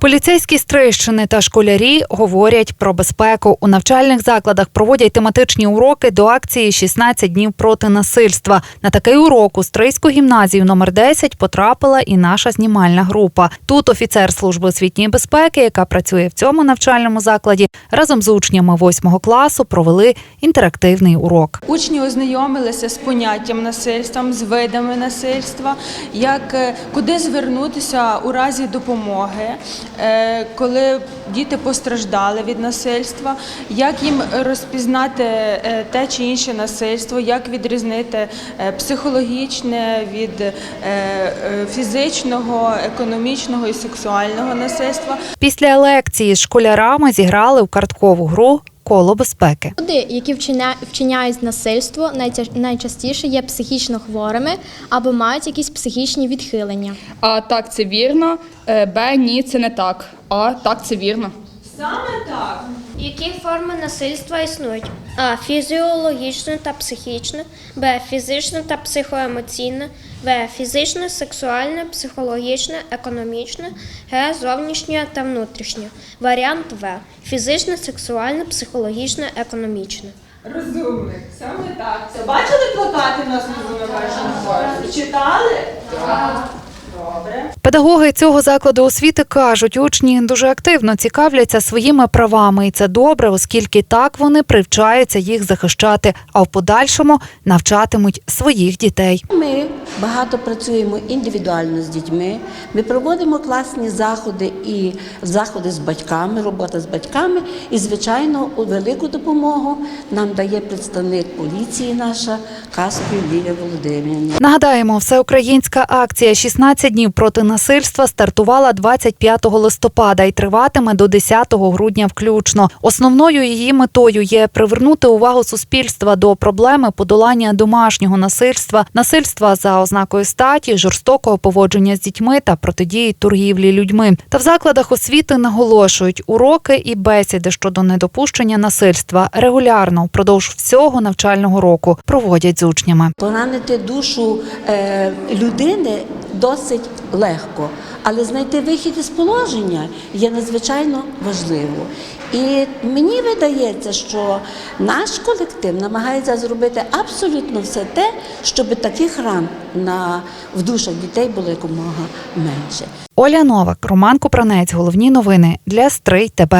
Поліцейські стрищини та школярі говорять про безпеку. У навчальних закладах проводять тематичні уроки до акції «16 днів проти насильства. На такий урок у Стрийську гімназію номер 10 потрапила і наша знімальна група. Тут офіцер служби освітньої безпеки, яка працює в цьому навчальному закладі, разом з учнями 8 класу провели інтерактивний урок. Учні ознайомилися з поняттям насильства, з видами насильства, як е, куди звернутися у разі допомоги, коли діти постраждали від насильства, як їм розпізнати е, те чи інше насильство, як відрізнити е, психологічне від е, е, фізичного, економічного і сексуального насильства. Після лекції з школярами зіграли в карткову гру Коло безпеки. Люди, які вчиня- вчиняють насильство, найча- найчастіше є психічно хворими або мають якісь психічні відхилення. А так це вірно. Е, Б ні, це не так. А так це вірно. Які форми насильства існують? А. Фізіологічне та психічне, Б. Фізичне та психоемоційне, В. Фізичне, сексуальне, психологічне, економічне, Г. Зовнішнє та внутрішнє. Варіант В. Фізичне, сексуальне, психологічне, економічне. Розумник, саме так. Це бачили плакати в нас на першому? Читали? Так. Педагоги цього закладу освіти кажуть, учні дуже активно цікавляться своїми правами, і це добре, оскільки так вони привчаються їх захищати, а в подальшому навчатимуть своїх дітей. Ми багато працюємо індивідуально з дітьми. Ми проводимо класні заходи і заходи з батьками, робота з батьками. І, звичайно, у велику допомогу нам дає представник поліції наша Каспій Лілія Володимирівна. Нагадаємо, всеукраїнська акція «16 днів проти насильства стартувала 25 листопада і триватиме до 10 грудня включно. Основною її метою є привернути увагу суспільства до проблеми подолання домашнього насильства, насильства за ознакою статі, жорстокого поводження з дітьми та протидії торгівлі людьми. Та в закладах освіти наголошують уроки і бесіди щодо недопущення насильства регулярно впродовж всього навчального року проводять з учнями. Поранити душу е, людини досить легко, але знайти вихід із положення є надзвичайно важливо. І мені видається, що наш колектив намагається зробити абсолютно все те, щоб таких ран на в душах дітей було якомога менше. Оля Новак, Роман Купранець. Головні новини для Стрий ТБ.